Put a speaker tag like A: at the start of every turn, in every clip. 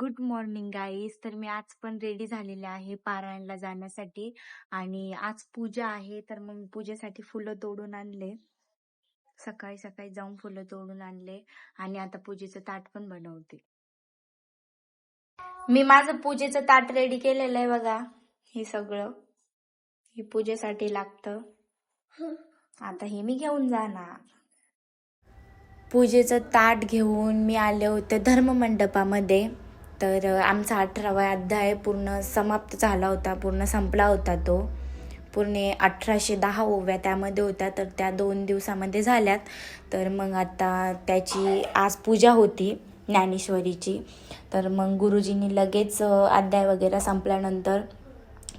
A: Good morning guys तर मी आज पण रेडी झालेले आहे पारायणला जाण्यासाठी. आणि आज पूजा आहे तर मग पूजेसाठी फुलं तोडून आणले. सकाळी सकाळी जाऊन फुलं तोडून आणले. आणि आता पूजेचं ताट पण बनवते. मी माझं पूजेचं ताट रेडी केलेलं आहे बघा हे सगळं. हे पूजेसाठी लागतं. आता हे मी घेऊन जाणार. पूजेचं ताट घेऊन मी आले होते धर्ममंडपामध्ये तर आमचा अठरावा अध्याय पूर्ण समाप्त झाला होता पूर्ण संपला होता तो. पूर्ण अठराशे दहा ओव्या त्यामध्ये होत्या तर त्या दोन दिवसामध्ये झाल्यात. तर मग आता त्याची आज पूजा होती ज्ञानेश्वरीची. तर मग गुरुजींनी लगेच अध्याय वगैरे संपल्यानंतर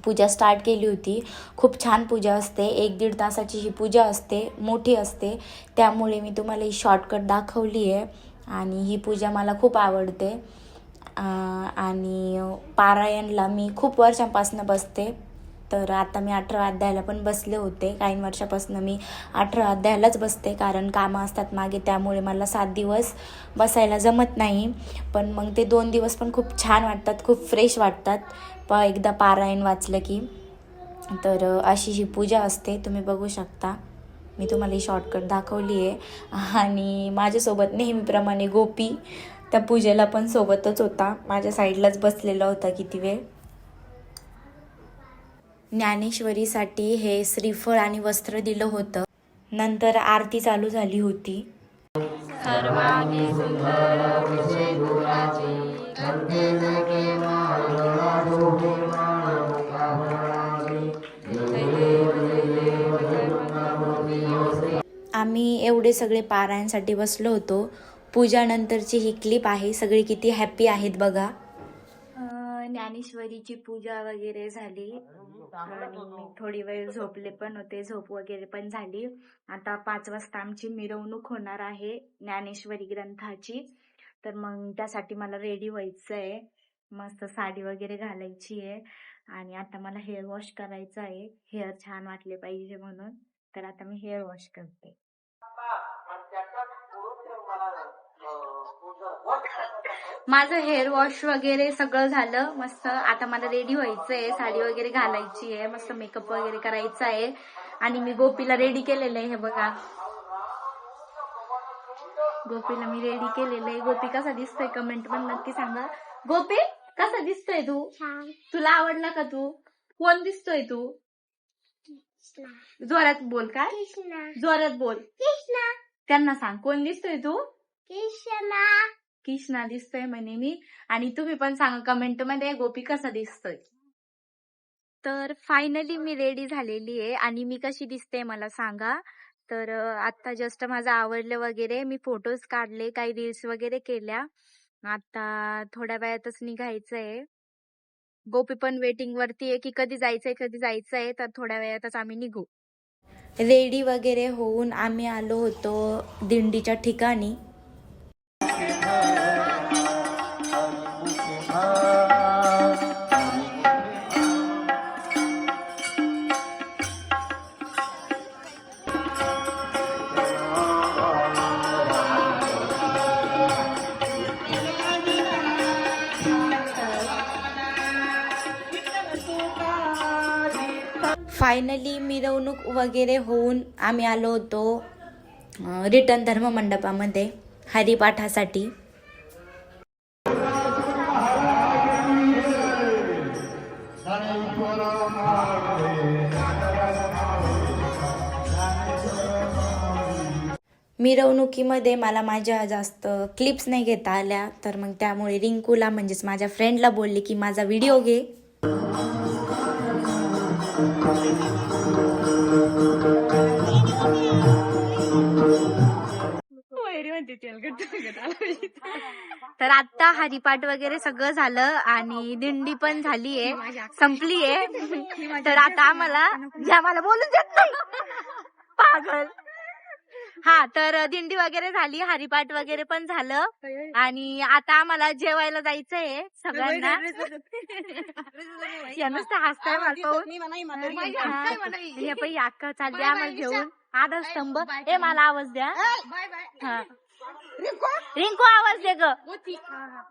A: पूजा स्टार्ट केली होती. खूप छान पूजा असते. एक दीड तासाची ही पूजा असते. मोठी असते. त्यामुळे मी तुम्हाला ही शॉर्टकट दाखवली आहे आणि ही पूजा मला खूप आवडते. आणि पारायणला मी खूप वर्षांपासून बसते. तर आता मी अठरा अध्यायाला पण बसले होते. काही वर्षापासून मी अठरा अध्यायालाच बसते कारण कामं असतात मागे त्यामुळे मला सात दिवस बसायला जमत नाही. पण मग ते दोन दिवस पण खूप छान वाटतात खूप फ्रेश वाटतात. प एकदा पारायण वाचलं की. तर अशी ही पूजा असते तुम्ही बघू शकता. मी तुम्हाला ही शॉर्टकट दाखवली आहे आणि माझ्यासोबत नेहमीप्रमाणे गोपी. त्या पूजेला पण सोबतच होता. माझ्या साईडलाच बसलेला होता किती वेळ. ज्ञानेश्वरीसाठी हे श्रीफळ आणि वस्त्र दिलं होतं. नंतर आरती चालू झाली होती. आम्ही एवढे सगळे पारायणसाठी बसलो होतो. पूजानंतरची ही क्लिप आहे. सगळी किती हॅप्पी आहेत बघा. ज्ञानेश्वरीची पूजा वगैरे झाली. आणि थोडी वेळ झोपले पण होते झोप वगैरे पण झाली. आता पाच वाजता आमची मिरवणूक होणार आहे ज्ञानेश्वरी ग्रंथाची. तर मग त्यासाठी मला रेडी व्हायचं आहे मस्त साडी वगैरे घालायची आहे. आणि आता मला हेअर वॉश करायचं आहे. हेअर छान वाटले पाहिजे म्हणून. तर आता मी हेअर वॉश करते. माझं हेअर वॉश वगैरे सगळं झालं. मस्त आता मला रेडी व्हायचंय. साडी वगैरे घालायची आहे. मस्त मेकअप वगैरे करायचा आहे. आणि मी गोपीला रेडी केलेलं आहे. हे बघा. गोपीला मी रेडी केलेलं आहे. गोपी कसा दिसतोय? कमेंट पण नक्की सांगा. गोपी कसा दिसतोय तू? तुला आवडला का तू? कोण दिसतोय तू? जोरात बोल काय? जोरात बोल. त्यांना सांग. कोण दिसतोय तू?
B: कृष्णा
A: कृष्णा दिसतोय म्हणे मी आणि तुम्ही पण सांगा कमेंटमध्ये गोपी कसा दिसतोय? तर फायनली मी रेडी झालेली आहे. आणि मी कशी दिसते मला सांगा. तर आता जस्ट माझं आवडलं वगैरे मी फोटोज काढले काही रील्स वगैरे केल्या. आता थोड्या वेळातच निघायचंय. गोपी पण वेटिंग वरती आहे की कधी जायचंय कधी जायचंय तर थोड्या वेळातच आम्ही निघू. रेडी वगैरे होऊन आम्ही आलो होतो दिंडीच्या ठिकाणी. फायनली मिरवणूक वगैरे होऊन आम्ही आलो होतो रिटर्न धर्म मंडपामध्ये हरिपाठासाठी. मिरवणुकीमध्ये मला माझ्या जास्त क्लिप्स नाही घेता आल्या तर मग त्यामुळे रिंकूला म्हणजेच माझ्या फ्रेंडला बोलले की माझा व्हिडिओ घे. आता हरिपाठ वगैरे सगळं झालं आणि दिंडी पण झालीये संपलीये. तर आता आम्हाला आम्हाला बोलून देत नाही. पागल. हा तर दिंडी वगैरे झाली हरिपाठ वगैरे पण झालं. आणि आता आम्हाला जेवायला जायचंय सगळ्यांना. या नुसतं हसताय. हे पण अक्का चालली आम्हाला घेऊन. आधा स्तंभ. ए मला आवाज द्या. हा. रिंकू? आवाज दे ग.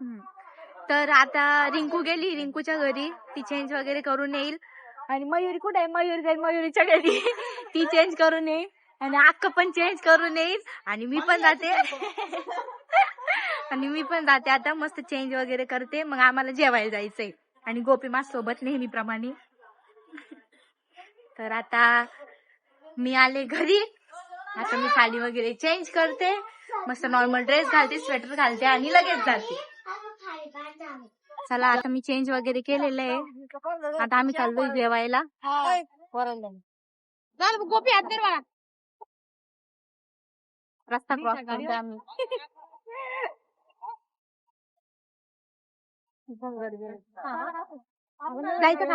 A: हम्म. तर आता रिंकू गेली रिंकूच्या घरी. ती चेंज वगैरे करून येईल. आणि मयुरी कुठे आहे? मयुरी जाईल मयुरीच्या घरी. ती चेंज करून येईल. आणि अक्क पण चेंज करून येईल. आणि मी पण जाते. आणि मी पण जाते. आता मस्त चेंज वगैरे करते. मग आम्हाला जेवायला जायचंय. आणि गोपी माझ सोबत नेहमीप्रमाणे. तर आता मी आले घरी. आता मी साडी वगैरे चेंज करते. मस्त नॉर्मल ड्रेस घालते स्वेटर घालते आणि लगेच जाते. चला आता मी चेंज वगैरे केलेलं आहे. आता आम्ही चाललोय जेवायला. गोपी हात रस्ता क्रॉस करतो आम्ही. जायचं का?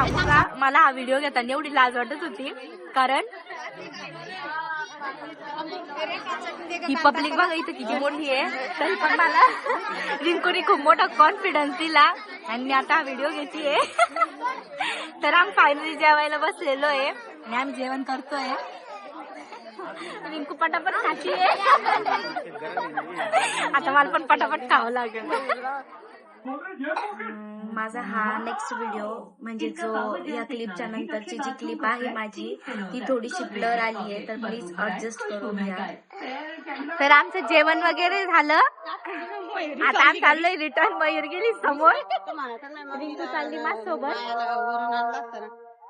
A: सांगू का मला हा व्हिडिओ घेताना एवढी लाज वाटत होती. कारण ही पब्लिक बघा इथं किती मोठी आहे. तरी पण मला रिंकूने खूप मोठा कॉन्फिडन्स दिला. आणि मी आता हा व्हिडिओ घेतीये. तर आम्ही फायनली जेवायला बसलेलो आहे. आणि आम्ही जेवण करतोय. रिंकू पटापट खाची आता मला पण पटापट खावं लागेल. माझा हा नेक्स्ट व्हिडिओ म्हणजे जो या क्लिपच्या नंतरची जी क्लिप आहे माझी ती थोडीशी ब्लर आली आहे तर प्लीज ऍडजस्ट करून घ्या. तर आमचं जेवण वगैरे झालं. आता आम्ही चाललोय रिटर्न मयूर गेली समोर. रिंकू चालली माझ्यासोबत.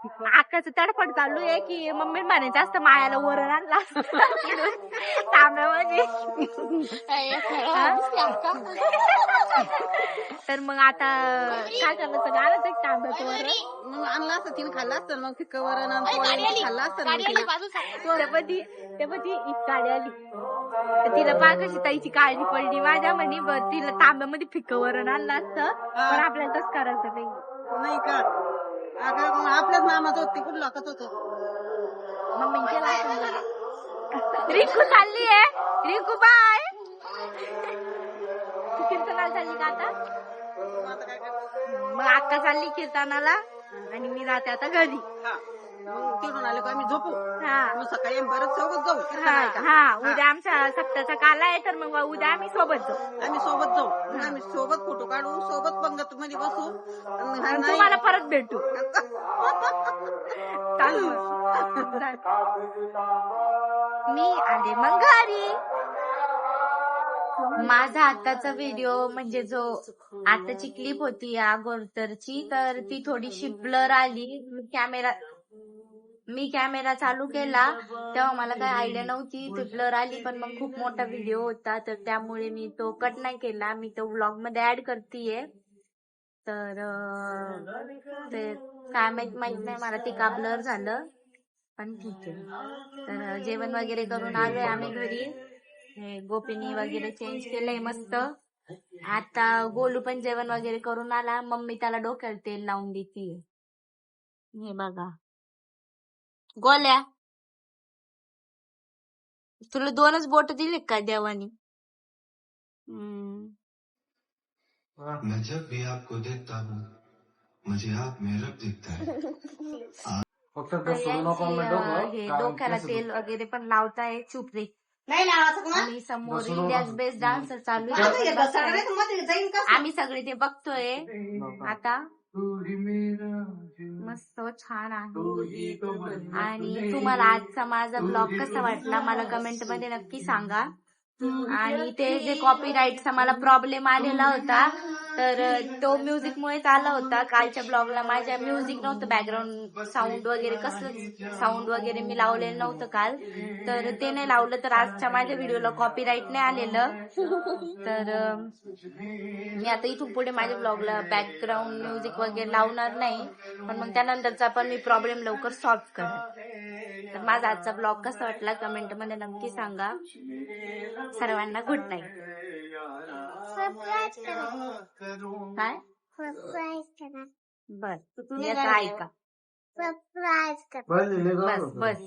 A: आकाचं तडफड चालू आहे की मम्मी म्हणे जास्त मायाला वरण आणला तांब्यामध्ये तर मग आता काय करायचं गाणंच एक तांब्याचं वरण.
C: मग आणलं असतं तिने खाल्लं असतं. मग फिक्क वरण आणि पोळी खाल्लं असतं मग तिने.
A: तेव्हा ती ती इत गाडी आली. तर तिला पा कशी ताईची काळजी पडली. माझ्या म्हणे बरं तिला तांब्यामध्ये फिक्क वरण आणलं असतं. पण आपल्याला तसं करायचं नाही.
C: नाही का? अगं मग आपल्याच मामाचं होत कुठं लोकच होतं
A: मम्मी केला असेल बरं. रिंकू चालली आहे रिंकू बाय तू कीर्तनाला चालली का आता
C: मग आता काय करायचं?
A: मग अक्का चालली कीर्तनाला आणि मी जाते आता घरी
C: हा. मग तिकडून आले का आम्ही झोपू.
A: हा.
C: मग सकाळी परत सोबत जाऊ.
A: हा हा. उद्या आमच्या सप्ताचा काला आहे तर मग उद्या आम्ही सोबत जाऊ.
C: आम्ही सोबत जाऊ. मग आम्ही सोबत फोटो काढू सोबत पंगत मध्ये बसू. आणि
A: आणि
C: नाही-
A: तुम्हाला परत भेटू. चालू मी आले मग घरी. माझा आताचा व्हिडिओ म्हणजे जो आताची क्लिप होती या अगोदरची तर ती थोडीशी ब्लर आली. कॅमेरा मी कॅमेरा चालू केला तेव्हा मला काही आयडिया नव्हती ती ब्लर आली पण मग खूप मोठा व्हिडिओ होता तर त्यामुळे मी तो कट नाही केला. मी तो व्लॉगमध्ये ऍड करतीये. तर ते काय माहीत माहीत नाही मला ते का ब्लर झालं. पण ठीक आहे. तर जेवण वगैरे करून आलोय आम्ही घरी. गोपिनी वगैरे चेंज केलंय मस्त. आता गोलू पण जेवण वगैरे करून आला. मम्मी त्याला डोक्याला तेल लावून देते हे बघा. गोल्या. तुला दोनच बोट दिले का देवानी? हम्म.
D: मैं जब भी आपको देखता हूँ. मुझे आप में रब दिखता है.
E: फक्त
A: तर
E: ते सोडू नको
A: यांची,
E: म्हणलं डोकं,
A: अं, हे
E: कारण
A: डोक्याला तेल वगैरे पण लावताय चुप रे.
C: नाही लावायचं का
A: आणि समोर
E: बसून
A: इंडियाज. बेस्ट डान्सर चालू
C: आता हे
A: आहे.
C: जाईन
A: आम्ही सगळे ते बघतोय. आता
E: ही
A: मस्त छान आहे. आणि तुम्हाला आजचा माझा ब्लॉग कसा वाटला मला कमेंटमध्ये नक्की सांगा. आणि ते जे कॉपीराईटचा मला प्रॉब्लेम आलेला होता तर तो म्युझिक मुळेच आला होता. कालच्या ब्लॉगला माझ्या म्युझिक नव्हतं बॅकग्राऊंड साऊंड वगैरे कसलं साऊंड वगैरे मी लावलेलं नव्हतं काल. तर ते नाही लावलं तर आजच्या माझ्या व्हिडिओला कॉपीराईट नाही आलेलं. तर मी आता इथून पुढे माझ्या ब्लॉगला बॅकग्राऊंड म्युझिक वगैरे लावणार नाही. पण मग त्यानंतरचा पण मी प्रॉब्लेम लवकर सॉल्व्ह करेन तर माझा आजचा ब्लॉग कसा वाटला? कमेंटमध्ये नक्की सांगा. सर्वांना गुड नाईट काय?
B: सरप्राईज करा.
A: बर ऐका.
B: सरप्राईज करा.
E: बस.
A: बस.